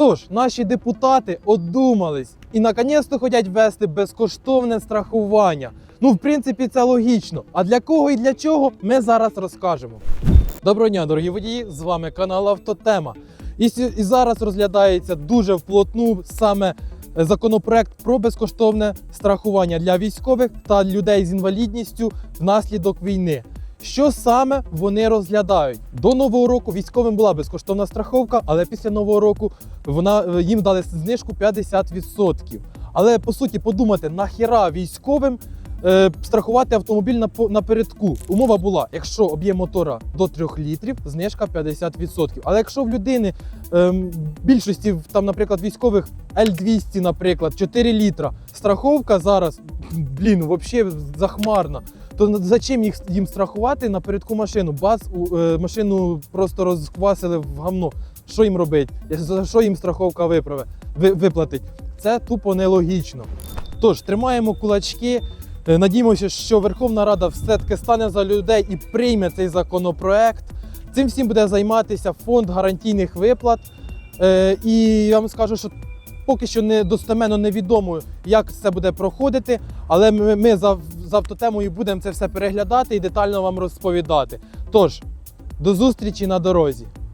Тож, наші депутати одумались і наконець-то хочуть ввести безкоштовне страхування. Ну, в принципі, це логічно. А для кого і для чого ми зараз розкажемо. Доброго дня, дорогі водії! З вами канал Автотема. І, і зараз розглядається дуже вплотну саме е, законопроект про безкоштовне страхування для військових та людей з інвалідністю внаслідок війни. Що саме вони розглядають до нового року? Військовим була безкоштовна страховка, але після нового року вона е, їм дали знижку 50%. Але по суті, подумати, нахіра військовим е, страхувати автомобіль на напередку. Умова була: якщо об'єм мотора до 3 літрів, знижка 50%. Але якщо в людини ем, більшості там, наприклад, військових L200, наприклад, 4 літра, страховка зараз, блін, взагалі захмарна. То зачем їх їм страхувати напередку машину? Бац, е, машину просто розквасили в гамно. Що їм робить? За що їм страховка виправе, ви, виплатить? Це тупо нелогічно. Тож тримаємо кулачки. Е, Надіємося, що Верховна Рада все-таки стане за людей і прийме цей законопроект. Цим всім буде займатися фонд гарантійних виплат. Е, і я вам скажу, що поки що не достеменно невідомо, як це буде проходити, але ми, за автотемою будемо це все переглядати і детально вам розповідати. Тож, до зустрічі на дорозі.